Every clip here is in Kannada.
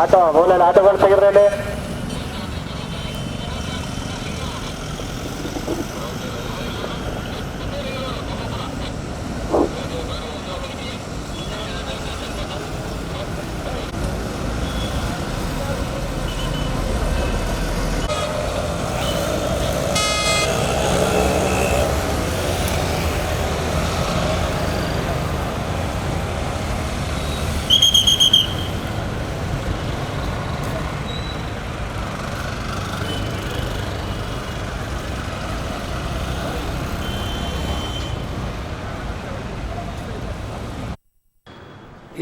ಆಟೋ ಮೂಲಲ್ಲಿ ಆಟೋಗಳು ತೆಗೆದ್ರಲ್ಲಿ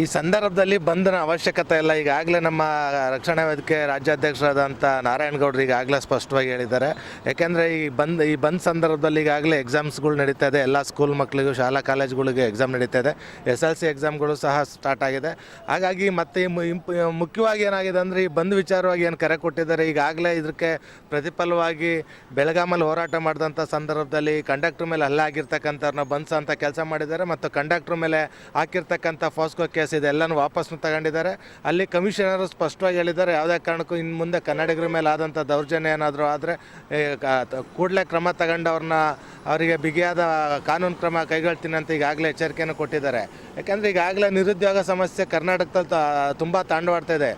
ಈ ಸಂದರ್ಭದಲ್ಲಿ ಬಂಧನ ಅವಶ್ಯಕತೆ ಇಲ್ಲ ಈಗಾಗಲೇ ನಮ್ಮ ರಕ್ಷಣಾ ವೇದಿಕೆ ರಾಜ್ಯಾಧ್ಯಕ್ಷರಾದಂಥ ನಾರಾಯಣಗೌಡರು ಈಗಾಗಲೇ ಸ್ಪಷ್ಟವಾಗಿ ಹೇಳಿದ್ದಾರೆ. ಯಾಕೆಂದರೆ ಈ ಬಂದ್ ಈ ಬಂದ್ ಸಂದರ್ಭದಲ್ಲಿ ಈಗಾಗಲೇ ಎಕ್ಸಾಮ್ಸ್ಗಳು ನಡೀತಾ ಇದೆ. ಎಲ್ಲ ಸ್ಕೂಲ್ ಮಕ್ಕಳಿಗೂ ಶಾಲಾ, ಕಾಲೇಜುಗಳಿಗೆ ಎಕ್ಸಾಮ್ ನಡೀತಾ ಇದೆ. ಎಸ್ ಎಲ್ ಸಿ ಎಕ್ಸಾಮ್ಗಳು ಸಹ ಸ್ಟಾರ್ಟ್ ಆಗಿದೆ. ಹಾಗಾಗಿ ಮತ್ತೆ ಮುಖ್ಯವಾಗಿ ಏನಾಗಿದೆ ಅಂದರೆ ಈ ಬಂದ್ ವಿಚಾರವಾಗಿ ಏನು ಕರೆ ಕೊಟ್ಟಿದ್ದಾರೆ, ಈಗಾಗಲೇ ಇದಕ್ಕೆ ಪ್ರತಿಫಲವಾಗಿ ಬೆಳಗಾಮಲ್ಲಿ ಹೋರಾಟ ಮಾಡಿದಂಥ ಸಂದರ್ಭದಲ್ಲಿ ಕಂಡಕ್ಟ್ರ್ ಮೇಲೆ ಹಲ್ಲೆ ಆಗಿರ್ತಕ್ಕಂಥವ್ರನ್ನ ಅಂತ ಕೆಲಸ ಮಾಡಿದ್ದಾರೆ. ಮತ್ತು ಕಂಡಕ್ಟ್ರ್ ಮೇಲೆ ಹಾಕಿರ್ತಕ್ಕಂಥ ಫಾಸ್ಕೋ ಕೇಸ್ ಇದೆಲ್ಲನೂ ವಾಪಸ್ಸು ತಗೊಂಡಿದ್ದಾರೆ. ಅಲ್ಲಿ ಕಮಿಷನರು ಸ್ಪಷ್ಟವಾಗಿ ಹೇಳಿದ್ದಾರೆ, ಯಾವುದೇ ಕಾರಣಕ್ಕೂ ಇನ್ನು ಮುಂದೆ ಕನ್ನಡಿಗರ ಮೇಲೆ ಆದಂಥ ದೌರ್ಜನ್ಯ ಏನಾದರೂ ಆದರೆ ಕೂಡಲೇ ಕ್ರಮ ತಗೊಂಡು ಅವ್ರನ್ನ ಅವರಿಗೆ ಬಿಗಿಯಾದ ಕಾನೂನು ಕ್ರಮ ಕೈಗೊಳ್ತೀನಿ ಅಂತ ಈಗಾಗಲೇ ಎಚ್ಚರಿಕೆಯನ್ನು ಕೊಟ್ಟಿದ್ದಾರೆ. ಯಾಕೆಂದರೆ ಈಗಾಗಲೇ ನಿರುದ್ಯೋಗ ಸಮಸ್ಯೆ ಕರ್ನಾಟಕದಲ್ಲಿ ತುಂಬ ತಾಂಡವಾಡ್ತಾ ಇದೆ.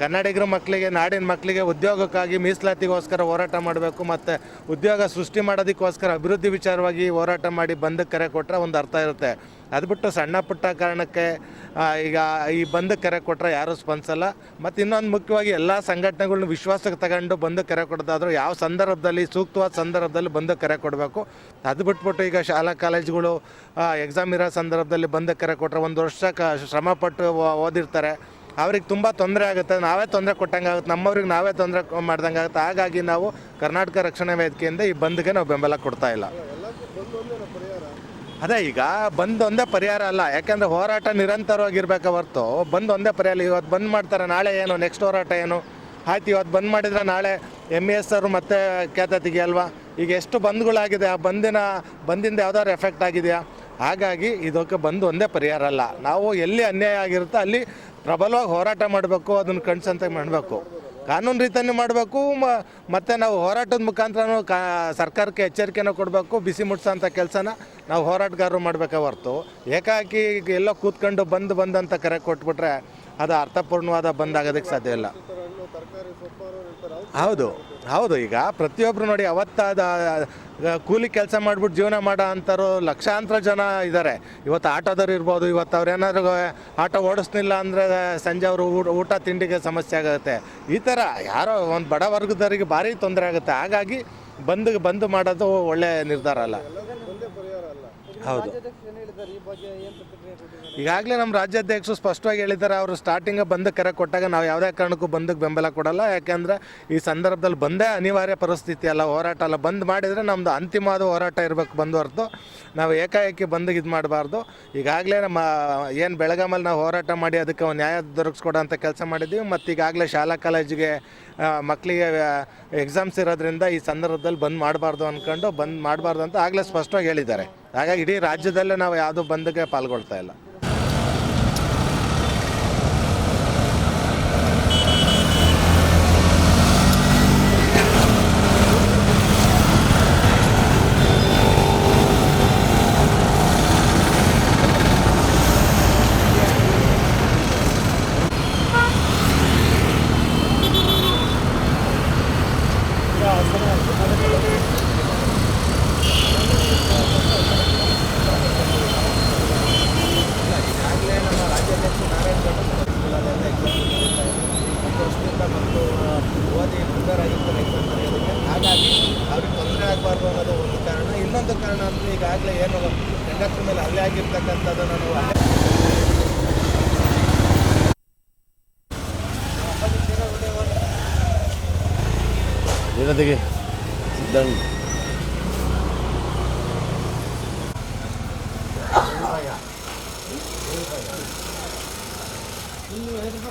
ಕನ್ನಡಿಗರ ಮಕ್ಕಳಿಗೆ, ನಾಡಿನ ಮಕ್ಕಳಿಗೆ ಉದ್ಯೋಗಕ್ಕಾಗಿ ಮೀಸಲಾತಿಗೋಸ್ಕರ ಹೋರಾಟ ಮಾಡಬೇಕು ಮತ್ತು ಉದ್ಯೋಗ ಸೃಷ್ಟಿ ಮಾಡೋದಕ್ಕೋಸ್ಕರ ಅಭಿವೃದ್ಧಿ ವಿಚಾರವಾಗಿ ಹೋರಾಟ ಮಾಡಿ ಬಂದಕ್ಕೆ ಕರೆ ಕೊಟ್ಟರೆ ಒಂದು ಅರ್ಥ ಇರುತ್ತೆ. ಅದು ಬಿಟ್ಟು ಸಣ್ಣ ಪುಟ್ಟ ಕಾರಣಕ್ಕೆ ಈಗ ಈ ಬಂದಕ್ಕೆ ಕರೆ ಕೊಟ್ಟರೆ ಯಾರೂ ಸ್ಪಂದಿಸಲ್ಲ. ಮತ್ತು ಇನ್ನೊಂದು ಮುಖ್ಯವಾಗಿ ಎಲ್ಲ ಸಂಘಟನೆಗಳನ್ನ ವಿಶ್ವಾಸಕ್ಕೆ ತಗೊಂಡು ಬಂದು ಕರೆ ಕೊಡೋದಾದರೂ ಯಾವ ಸಂದರ್ಭದಲ್ಲಿ, ಸೂಕ್ತವಾದ ಸಂದರ್ಭದಲ್ಲಿ ಬಂದು ಕರೆ ಕೊಡಬೇಕು. ಅದು ಬಿಟ್ಬಿಟ್ಟು ಈಗ ಶಾಲಾ ಕಾಲೇಜುಗಳು ಎಕ್ಸಾಮ್ ಇರೋ ಸಂದರ್ಭದಲ್ಲಿ ಬಂದು ಕರೆ ಕೊಟ್ಟರೆ ಒಂದು ವರ್ಷ ಕ ಶ್ರಮಪಟ್ಟು ಓದಿರ್ತಾರೆ. ಅವ್ರಿಗೆ ತುಂಬ ತೊಂದರೆ ಆಗುತ್ತೆ. ನಾವೇ ತೊಂದರೆ ಕೊಟ್ಟಂಗೆ ಆಗುತ್ತೆ. ನಮ್ಮವ್ರಿಗೆ ನಾವೇ ತೊಂದರೆ ಮಾಡ್ದಂಗೆ ಆಗುತ್ತೆ. ಹಾಗಾಗಿ ನಾವು ಕರ್ನಾಟಕ ರಕ್ಷಣಾ ವೇದಿಕೆಯಿಂದ ಈ ಬಂದ್ಗೆ ನಾವು ಬೆಂಬಲ ಕೊಡ್ತಾ ಇಲ್ಲ. ಅದೇ ಈಗ ಬಂದ್ ಒಂದೇ ಪರಿಹಾರ ಅಲ್ಲ. ಯಾಕೆಂದ್ರೆ ಹೋರಾಟ ನಿರಂತರವಾಗಿರ್ಬೇಕ ಹೊರ್ತು. ಬಂದ್ ಒಂದೇ ಪರಿಹಾರ. ಇವತ್ತು ಬಂದ್ ಮಾಡ್ತಾರೆ, ನಾಳೆ ಏನು? ನೆಕ್ಸ್ಟ್ ಹೋರಾಟ ಏನು? ಆಯ್ತು, ಇವತ್ತು ಬಂದ್ ಮಾಡಿದ್ರೆ ನಾಳೆ ಎಂ ಎಸ್ ಅವರು ಮತ್ತೆ ಖ್ಯಾತತಿಗೆ ಅಲ್ವಾ? ಈಗ ಎಷ್ಟು ಬಂದ್ಗಳಾಗಿದೆ? ಆ ಬಂದಿನ, ಬಂದಿಂದ ಯಾವ್ದಾದ್ರು ಎಫೆಕ್ಟ್ ಆಗಿದೆಯಾ? ಹಾಗಾಗಿ ಇದಕ್ಕೆ ಬಂದು ಒಂದೇ ಪರಿಹಾರ ಅಲ್ಲ. ನಾವು ಎಲ್ಲಿ ಅನ್ಯಾಯ ಆಗಿರುತ್ತೋ, ಅಲ್ಲಿ ಪ್ರಬಲವಾಗಿ ಹೋರಾಟ ಮಾಡಬೇಕು, ಅದನ್ನು ಕಣ್ಸಂತ ಮಾಡಬೇಕು. ಕಾನೂನು ರೀತಿಯೂ ಮಾಡಬೇಕು ಮತ್ತು ನಾವು ಹೋರಾಟದ ಮುಖಾಂತರ ಕಾ, ಸರ್ಕಾರಕ್ಕೆ ಎಚ್ಚರಿಕೆನ ಕೊಡಬೇಕು, ಬಿಸಿ ಮುಟ್ಸೋಂಥ ಕೆಲಸನ ನಾವು ಹೋರಾಟಗಾರರು ಮಾಡಬೇಕೆ ಹೊರ್ತು. ಏಕಾಕಿ ಎಲ್ಲೋ ಕೂತ್ಕೊಂಡು ಬಂದು ಬಂದಂತ ಕರೆ ಕೊಟ್ಬಿಟ್ರೆ ಅದು ಅರ್ಥಪೂರ್ಣವಾದ ಬಂದಾಗೋದಕ್ಕೆ ಸಾಧ್ಯ ಇಲ್ಲ. ಹೌದು ಹೌದು. ಈಗ ಪ್ರತಿಯೊಬ್ಬರು ನೋಡಿ ಅವತ್ತಾದ ಕೂಲಿ ಕೆಲಸ ಮಾಡ್ಬಿಟ್ಟು ಜೀವನ ಮಾಡೋ ಅಂಥವ್ರು ಲಕ್ಷಾಂತರ ಜನ ಇದ್ದಾರೆ ಇವತ್ತು ಆಟೋದವ್ರು ಇರ್ಬೋದು ಇವತ್ತು ಅವ್ರು ಏನಾದ್ರು ಆಟೋ ಓಡಿಸ್ಲಿಲ್ಲ ಅಂದರೆ ಸಂಜೆ ಅವರು ಊಟ ಊಟ ತಿಂಡಿಗೆ ಸಮಸ್ಯೆ ಆಗುತ್ತೆ. ಈ ಥರ ಯಾರೋ ಒಂದು ಬಡ ವರ್ಗದವರಿಗೆ ಭಾರಿ ತೊಂದರೆ ಆಗುತ್ತೆ. ಹಾಗಾಗಿ ಬಂದು ಬಂದು ಮಾಡೋದು ಒಳ್ಳೆ ನಿರ್ಧಾರ ಅಲ್ಲ. ಹೌದು. ಈಗಾಗಲೇ ನಮ್ಮ ರಾಜ್ಯಾಧ್ಯಕ್ಷರು ಸ್ಪಷ್ಟವಾಗಿ ಹೇಳಿದ್ದಾರೆ, ಅವರು ಸ್ಟಾರ್ಟಿಂಗ್ ಬಂದು ಕರೆ ಕೊಟ್ಟಾಗ ನಾವು ಯಾವುದೇ ಕಾರಣಕ್ಕೂ ಬಂದಕ್ಕೆ ಬೆಂಬಲ ಕೊಡಲ್ಲ. ಯಾಕೆಂದರೆ ಈ ಸಂದರ್ಭದಲ್ಲಿ ಬಂದೇ ಅನಿವಾರ್ಯ ಪರಿಸ್ಥಿತಿ ಅಲ್ಲ, ಹೋರಾಟ ಅಲ್ಲ. ಬಂದ್ ಮಾಡಿದರೆ ನಮ್ಮದು ಅಂತಿಮವಾದ ಹೋರಾಟ ಇರಬೇಕು ಬಂದು ಹೊರತು. ನಾವು ಏಕಾಏಕಿ ಬಂದಿಗೆ ಇದು ಮಾಡಬಾರ್ದು. ಈಗಾಗಲೇ ನಮ್ಮ, ಏನು ಬೆಳಗಾಮಲ್ಲಿ ನಾವು ಹೋರಾಟ ಮಾಡಿ ಅದಕ್ಕೆ ನ್ಯಾಯ ದೊರಕಿಸ್ಕೊಡೋ ಅಂತ ಕೆಲಸ ಮಾಡಿದ್ದೀವಿ. ಮತ್ತು ಈಗಾಗಲೇ ಶಾಲಾ ಕಾಲೇಜಿಗೆ ಮಕ್ಕಳಿಗೆ ಎಕ್ಸಾಮ್ಸ್ ಇರೋದ್ರಿಂದ ಈ ಸಂದರ್ಭದಲ್ಲಿ ಬಂದ್ ಮಾಡಬಾರ್ದು ಅಂದ್ಕೊಂಡು ಬಂದ್ ಮಾಡಬಾರ್ದು ಅಂತ ಆಗಲೇ ಸ್ಪಷ್ಟವಾಗಿ ಹೇಳಿದ್ದಾರೆ. ಹಾಗಾಗಿ ಇಡೀ ರಾಜ್ಯದಲ್ಲೇ ನಾವು ಯಾವುದೂ ಬಂದ್ಗೆ ಪಾಲ್ಗೊಳ್ತಾ ಇಲ್ಲ. ಆಯುಕ್ತರಾಗಿರ್ತಾರೆ ಹಾಗಾಗಿ ಅವ್ರಿಗೆ ತೊಂದರೆ ಆಗಬಾರ್ದು ಅನ್ನೋದು ಒಂದು ಕಾರಣ. ಇನ್ನೊಂದು ಕಾರಣ ಅಂದರೆ ಈಗಾಗಲೇ ಏನು ಹೆಂಗಸ್ರ ಮೇಲೆ ಹಲ್ಲೆ ಆಗಿರ್ತಕ್ಕಂಥದ್ದನ್ನು ನಾವು ಜನತೆಗೆ ಸಿದ್ಧಣ್ಣ. ನೀವು ಹೇಳಿದ್ರೆ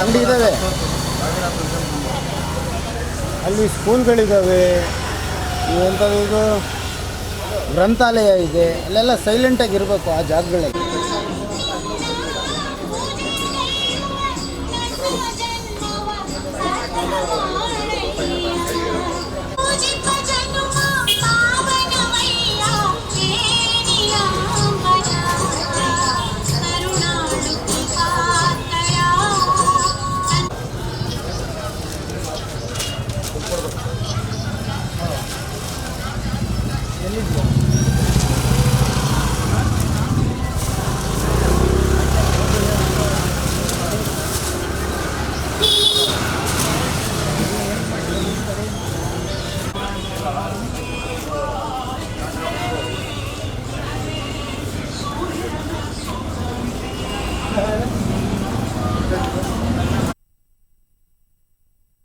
ಅಂಗಡಿ ಇದ್ದಾವೆ. ಅಲ್ಲಿ ಸ್ಕೂಲ್ಗಳಿದ್ದಾವೆ. ಇವಂಥದ್ದು ಗ್ರಂಥಾಲಯ ಇದೆ. ಅಲ್ಲೆಲ್ಲ ಸೈಲೆಂಟಾಗಿ ಇರಬೇಕು ಆ ಜಾಗಗಳಲ್ಲಿ.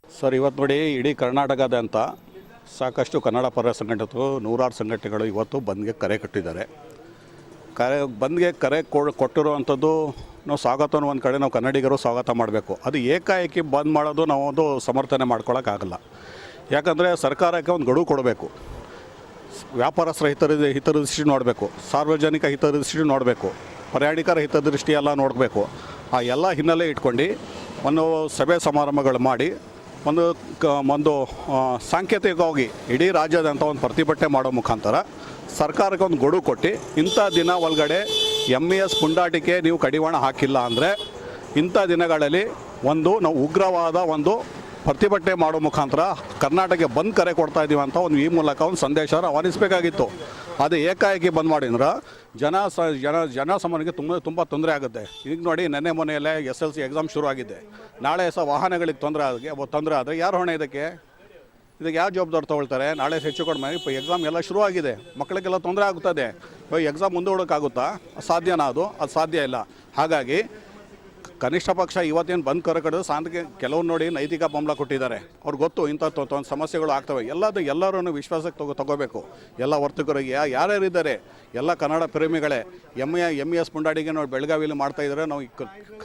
ಸರ್ ಇವತ್ತು ನೋಡಿ ಇಡೀ ಕರ್ನಾಟಕದಾದ್ಯಂತ ಸಾಕಷ್ಟು ಕನ್ನಡ ಪರ ಸಂಘಟನೆಗಳು, ನೂರಾರು ಸಂಘಟನೆಗಳು ಇವತ್ತು ಬಂದ್ಗೆ ಕರೆ ಕಟ್ಟಿದ್ದಾರೆ. ಕರೆ, ಬಂದ್ಗೆ ಕರೆ ಕೊ- ಕೊಟ್ಟಿರುವಂಥದ್ದು ನಾವು ಸ್ವಾಗತವನ್ನು ಒಂದು ಕಡೆ ನಾವು ಕನ್ನಡಿಗರು ಸ್ವಾಗತ ಮಾಡಬೇಕು. ಅದು ಏಕಾಏಕಿ ಬಂದ್ ಮಾಡೋದು ನಾವು ಒಂದು ಸಮರ್ಥನೆ ಮಾಡ್ಕೊಳ್ಳೋಕ್ಕಾಗಲ್ಲ ಯಾಕಂದರೆ ಸರ್ಕಾರಕ್ಕೆ ಒಂದು ಗಡುವು ಕೊಡಬೇಕು. ವ್ಯಾಪಾರಸ್ಥರ ಹಿತದ ಹಿತದೃಷ್ಟಿ ನೋಡಬೇಕು. ಸಾರ್ವಜನಿಕ ಹಿತದೃಷ್ಟಿ ನೋಡಬೇಕು. ಪ್ರಯಾಣಿಕರ ಹಿತದೃಷ್ಟಿ ಎಲ್ಲ ನೋಡಬೇಕು. ಆ ಎಲ್ಲ ಹಿನ್ನೆಲೆ ಇಟ್ಕೊಂಡು ಒಂದು ಸಭೆ ಸಮಾರಂಭಗಳು ಮಾಡಿ ಒಂದು ಕ ಒಂದು ಸಾಂಕೇತಿಕವಾಗಿ ಇಡೀ ರಾಜ್ಯಾದ್ಯಂತ ಒಂದು ಪ್ರತಿಭಟನೆ ಮಾಡೋ ಮುಖಾಂತರ ಸರ್ಕಾರಕ್ಕೆ ಒಂದು ಗೊಡು ಕೊಟ್ಟು ಇಂಥ ದಿನ ಒಳಗಡೆ ಎಂ ಇ ಎಸ್ ಪುಂಡಾಟಿಕೆ ನೀವು ಕಡಿವಾಣ ಹಾಕಿಲ್ಲ ಅಂದರೆ ಇಂಥ ದಿನಗಳಲ್ಲಿ ಒಂದು ನಾವು ಉಗ್ರವಾದ ಒಂದು ಪ್ರತಿಭಟನೆ ಮಾಡೋ ಮುಖಾಂತರ ಕರ್ನಾಟಕಕ್ಕೆ ಬಂದ್ ಕರೆ ಕೊಡ್ತಾ ಇದೀವಿ ಅಂತ ಒಂದು ಈ ಮೂಲಕ ಒಂದು ಸಂದೇಶ ರವಾನಿಸಬೇಕಾಗಿತ್ತು. ಅದು ಏಕಾಏಕಿ ಬಂದ್ ಮಾಡಿದ್ರೆ ಜನ ಸ, ಜನ ಸಾಮಾನ್ಯಕ್ಕೆ ತುಂಬ ತುಂಬ ತೊಂದರೆ ಆಗುತ್ತೆ. ಈಗ ನೋಡಿ ನೆನ್ನೆ ಮೊನ್ನೆಯಲ್ಲೇ ಎಸ್ ಎಲ್ ಸಿ ಎಕ್ಸಾಮ್ ಶುರು ಆಗಿದೆ. ನಾಳೆ ಸಹ ವಾಹನಗಳಿಗೆ ತೊಂದರೆ ಆಗಿ ತೊಂದರೆ ಆದರೆ ಯಾರು ಹೊಣೆ ಇದಕ್ಕೆ? ಇದಕ್ಕೆ ಯಾವ ಜವಾಬ್ದಾರಿ ತೊಗೊಳ್ತಾರೆ? ನಾಳೆ ಹೆಚ್ಚು ಕಡಿಮೆ ಎಕ್ಸಾಮ್ ಎಲ್ಲ ಶುರು ಆಗಿದೆ. ಮಕ್ಕಳಿಗೆಲ್ಲ ತೊಂದರೆ ಆಗುತ್ತದೆ ಎಕ್ಸಾಮ್ ಮುಂದೂಡೋಕ್ಕಾಗುತ್ತಾ? ಸಾಧ್ಯನಾ ಅದು? ಅದು ಸಾಧ್ಯ ಇಲ್ಲ. ಹಾಗಾಗಿ ಕನಿಷ್ಠ ಪಕ್ಷ ಇವತ್ತೇನು ಬಂದ್ ಕರೆ ಕಡಿದು ಸಾಂತಿಗೆ ಕೆಲವ್ರು ನೋಡಿ ನೈತಿಕ ಬೆಂಬಲ ಕೊಟ್ಟಿದ್ದಾರೆ. ಅವ್ರಿಗೆ ಗೊತ್ತು ಇಂಥ ಸಮಸ್ಯೆಗಳು ಆಗ್ತವೆ. ಎಲ್ಲದು ಎಲ್ಲರೂ ವಿಶ್ವಾಸಕ್ಕೆ ತಗೋ, ತಗೋಬೇಕು. ಎಲ್ಲ ವರ್ತಕರಿಗೆ ಯಾ ಯಾರ್ಯಾರಿದ್ದಾರೆ ಎಲ್ಲ ಕನ್ನಡ ಪ್ರೇಮಿಗಳೇ. ಎಂ ಎ ಎಂ ಎಸ್ ಮುಂಡಾಡಿಗೆ ನಾವು ಬೆಳಗಾವಿಯಲ್ಲಿ ಮಾಡ್ತಾ ಇದ್ದಾರೆ ನಾವು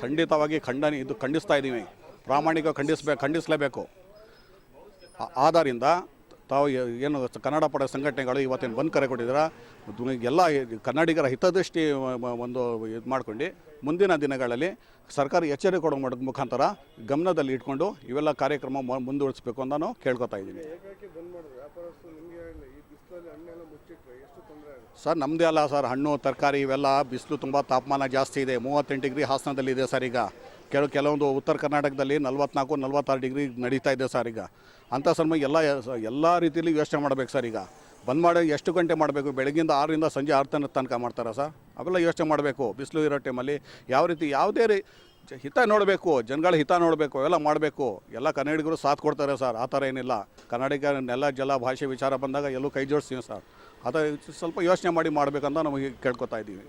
ಖಂಡಿತವಾಗಿ ಖಂಡನೆ, ಇದು ಖಂಡಿಸ್ತಾ ಇದ್ದೀವಿ. ಪ್ರಾಮಾಣಿಕ ಖಂಡಿಸ್ಬೇಕು ಖಂಡಿಸಲೇಬೇಕು. ಆದ್ದರಿಂದ ತಾವು ಏನು ಕನ್ನಡ ಪಡ ಸಂಘಟನೆಗಳು ಇವತ್ತೇನು ಬಂದ್ ಕರೆ ಕೊಟ್ಟಿದ್ದೀರಾ? ಎಲ್ಲ ಕನ್ನಡಿಗರ ಹಿತದೃಷ್ಟಿ ಒಂದು ಇದು ಮಾಡ್ಕೊಂಡು ಮುಂದಿನ ದಿನಗಳಲ್ಲಿ ಸರ್ಕಾರ ಎಚ್ಚರಿಕೆ ಕೊಡೋ ಮಾಡ್- ಮುಖಾಂತರ ಗಮನದಲ್ಲಿ ಇಟ್ಕೊಂಡು ಇವೆಲ್ಲ ಕಾರ್ಯಕ್ರಮ ಮುಂದುವರಿಸಬೇಕು ಅಂತ ನಾನು ಕೇಳ್ಕೊತಾ ಇದ್ದೀನಿ. ಸರ್ ನಮ್ಮದೇ ಅಲ್ಲ ಸರ್, ಹಣ್ಣು, ತರಕಾರಿ ಇವೆಲ್ಲ ಬಿಸಿಲು ತುಂಬ ತಾಪಮಾನ ಜಾಸ್ತಿ ಇದೆ. ಮೂವತ್ತೆಂಟು ಡಿಗ್ರಿ ಹಾಸನದಲ್ಲಿ ಇದೆ ಸರ್ ಈಗ. ಕೆಲವು, ಕೆಲವೊಂದು ಉತ್ತರ ಕರ್ನಾಟಕದಲ್ಲಿ ನಲ್ವತ್ನಾಲ್ಕು, ನಲವತ್ತಾರು ಡಿಗ್ರಿ ನಡೀತಾ ಇದೆ ಸರ್ ಈಗ. ಅಂಥ ಸಮಯ ಎಲ್ಲ ಎಲ್ಲ ರೀತಿಯಲ್ಲಿ ಯೋಚನೆ ಮಾಡಬೇಕು ಸರ್ ಈಗ. ಬಂದ್ ಮಾಡಿ ಎಷ್ಟು ಗಂಟೆ ಮಾಡಬೇಕು? ಬೆಳಗ್ಗಿಂದ ಆರರಿಂದ ಸಂಜೆ ಆರು ತನಕ ತನಕ ಮಾಡ್ತಾರಾ ಸರ್? ಅವೆಲ್ಲ ಯೋಚನೆ ಮಾಡಬೇಕು. ಬಿಸಿಲು ಇರೋ ಟೈಮಲ್ಲಿ ಯಾವ ರೀತಿ ಯಾವುದೇ ರೀ ಹಿತ ನೋಡಬೇಕು, ಜನಗಳ ಹಿತ ನೋಡಬೇಕು, ಅವೆಲ್ಲ ಮಾಡಬೇಕು. ಎಲ್ಲ ಕನ್ನಡಿಗರು ಸಾಥ್ ಕೊಡ್ತಾರೆ ಸರ್, ಆ ಥರ ಏನಿಲ್ಲ. ಕನ್ನಡಿಗ ನೆಲ ಜಲ, ಭಾಷೆ, ವಿಚಾರ ಬಂದಾಗ ಎಲ್ಲೂ ಕೈ ಜೋಡಿಸ್ತೀವಿ ಸರ್. ಅದು ಸ್ವಲ್ಪ ಯೋಚನೆ ಮಾಡಿ ಮಾಡಬೇಕಂತ ನಮಗೆ ಕೇಳ್ಕೊತಾ ಇದ್ದೀವಿ.